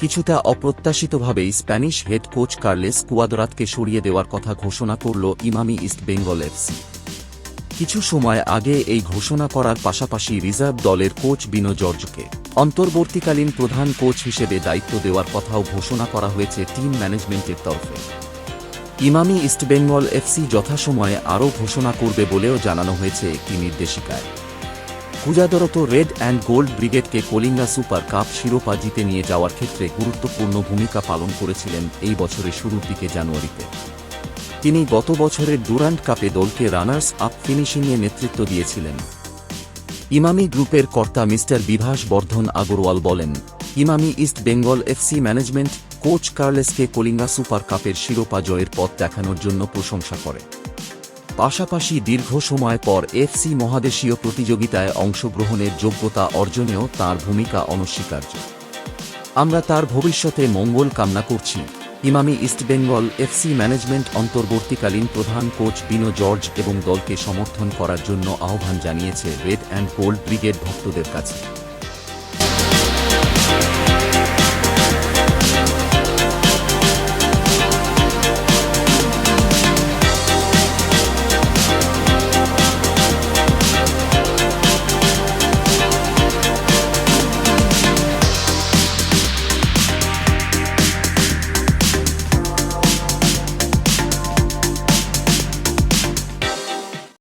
কিছুটা অপ্রত্যাশিতভাবেই Spanish head coach Carles কুয়াদরাতকে সরিয়ে দেওয়ার কথা ঘোষণা করল ইমামি ইস্ট বেঙ্গল এফসি। কিছু সময় আগে এই ঘোষণা করার পাশাপাশি রিজার্ভ দলের কোচ বিনো জর্জকে অন্তর্বর্তীকালীন প্রধান কোচ হিসেবে দায়িত্ব দেওয়ার কথাও ঘোষণা করা হয়েছে টিম ম্যানেজমেন্টের তরফে। ইমামি ইস্টবেঙ্গল এফসি যথাসময়ে আরও ঘোষণা করবে বলেও জানানো হয়েছে একটি নির্দেশিকায়। পূজাদরত রেড অ্যান্ড গোল্ড ব্রিগেডকে কলিঙ্গা সুপার কাপ শিরোপা জিতে নিয়ে যাওয়ার ক্ষেত্রে গুরুত্বপূর্ণ ভূমিকা পালন করেছিলেন এই বছরের শুরুর দিকে জানুয়ারিতে। তিনি গত বছরের ডুরান্ট কাপে দলকে রানার্স আপ ফিনিশিংয়ে নেতৃত্ব দিয়েছিলেন। ইমামি গ্রুপের কর্তা মিস্টার বিভাস বর্ধন আগরওয়াল বলেন, Emami East Bengal FC management coach কার্লেসকে Kalinga super কাপের শিরোপা জয়ের পথ দেখানোর জন্য প্রশংসা করে। পাশাপাশি দীর্ঘ সময় পর এফসি মহাদেশীয় প্রতিযোগিতায় অংশগ্রহণের যোগ্যতা অর্জনেও তার ভূমিকা অনস্বীকার্য। আমরা তার ভবিষ্যতে মঙ্গল কামনা করছি। ইমামি ইস্টবেঙ্গল এফসি ম্যানেজমেন্ট অন্তর্বর্তীকালীন প্রধান কোচ বিনো জর্জ এবং দলকে সমর্থন করার জন্য আহ্বান জানিয়েছে রেড অ্যান্ড গোল্ড ব্রিগেড ভক্তদের কাছে।